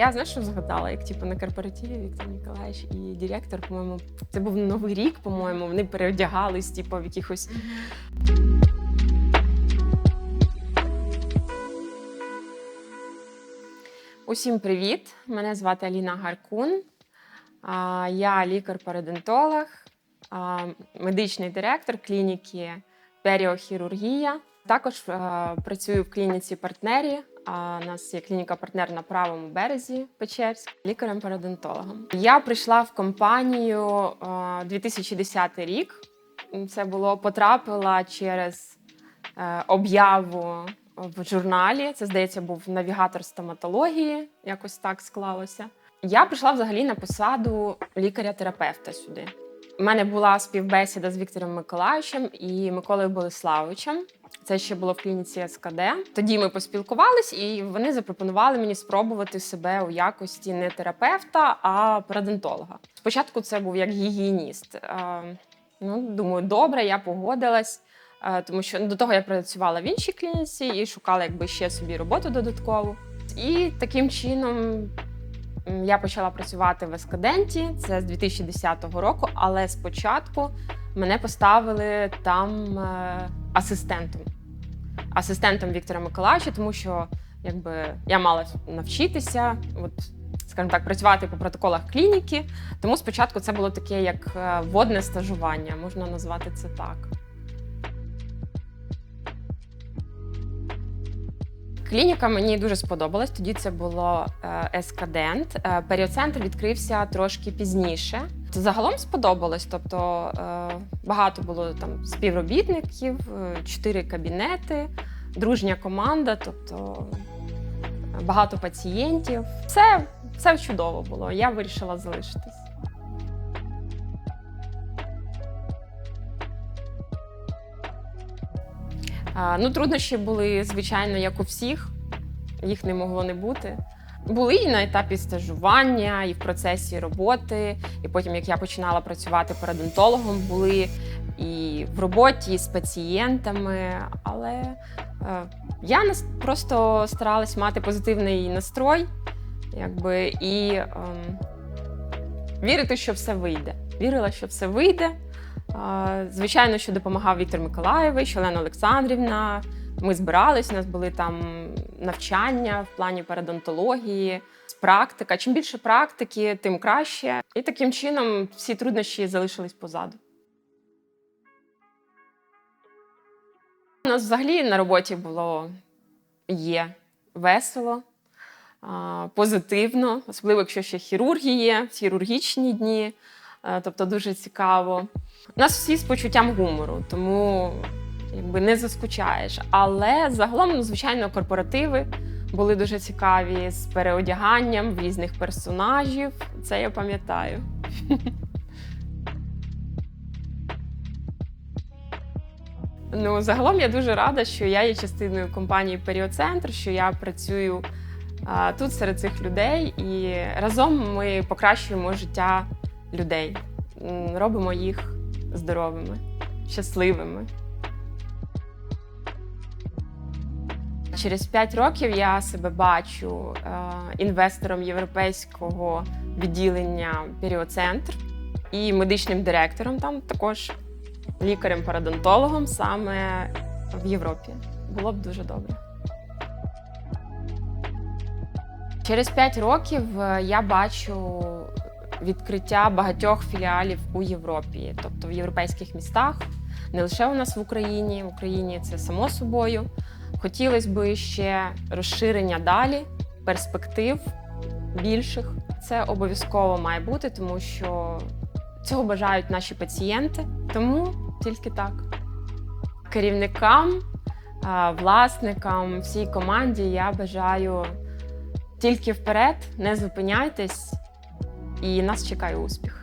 Я знаєш, що згадала, як типу на корпоративі Віктор Ніколаєвич і директор, по-моєму, це був новий рік, по-моєму, вони переодягались, типу, в якихось. Усім привіт! Мене звати Аліна Гаркун. Я лікар-парадонтолог, медичний директор клініки Періохірургія. Також працюю в клініці партнері. У нас є клініка партнер на правому березі Печерськ, лікарем-парадонтологом. Я прийшла в компанію е, 2010 рік. Це було потрапила через е, об'яву в журналі. Це, здається, був навігатор стоматології, якось так склалося. Я прийшла взагалі на посаду лікаря-терапевта сюди. У мене була співбесіда з Віктором Миколаївичем і Миколою Болеславовичем. Це ще було в клініці СКД. Тоді ми поспілкувались, і вони запропонували мені спробувати себе у якості не терапевта, а парадонтолога. Спочатку це був як гігієніст. Е, Ну, думаю, добре, я погодилась. Е, тому що до того я працювала в іншій клініці і шукала якби ще собі роботу додаткову. І таким чином я почала працювати в Ескаденті, це з 2010 року, але спочатку мене поставили там е, асистентом. Асистентом Віктора Миколаївича, тому що якби я мала навчитися, от, скажімо так, працювати по протоколах клініки. Тому спочатку це було таке як е, водне стажування, можна назвати це так. Клініка мені дуже сподобалась. Тоді це було е, Ескадент. Е, Періоцентр відкрився трошки пізніше. Загалом сподобалось. Тобто е, багато було там співробітників, чотири кабінети, дружня команда, тобто багато пацієнтів. Все, все чудово було. Я вирішила залишитись. Ну, труднощі були, звичайно, як у всіх, їх не могло не бути. Були і на етапі стажування, і в процесі роботи, і потім, як я починала працювати парадонтологом, були і в роботі і з пацієнтами. Але е, я просто старалась мати позитивний настрой, якби, і ем, вірити, що все вийде. Вірила, що все вийде. Звичайно, що допомагав Віктор Миколаєвич, Олена Олександрівна. Ми збирались, у нас були там навчання в плані парадонтології, практика. Чим більше практики, тим краще. І таким чином всі труднощі залишились позаду. У нас взагалі на роботі було є весело, позитивно, особливо якщо ще хірурги є, хірургічні дні. Е, Тобто дуже цікаво. У нас всі з почуттям гумору, тому якби не заскучаєш. Але загалом, ну, звичайно, корпоративи були дуже цікаві з переодяганням в різних персонажів. Це я пам'ятаю. Ну, загалом я дуже рада, що я є частиною компанії Періоцентр, що я працюю а, тут серед цих людей, і разом ми покращуємо життя людей, робимо їх здоровими, щасливими. Через 5 років я себе бачу е, інвестором європейського відділення Періоцентр і медичним директором там також лікарем-парадонтологом саме в Європі. Було б дуже добре. Через 5 років е, я бачу відкриття багатьох філіалів у Європі, тобто в європейських містах, не лише у нас в Україні. В Україні це само собою. Хотілося б ще розширення далі, перспектив більших. Це обов'язково має бути, тому що цього бажають наші пацієнти. Тому тільки так. Керівникам, власникам, всій команді я бажаю тільки вперед, не зупиняйтесь, і нас чекає успіх.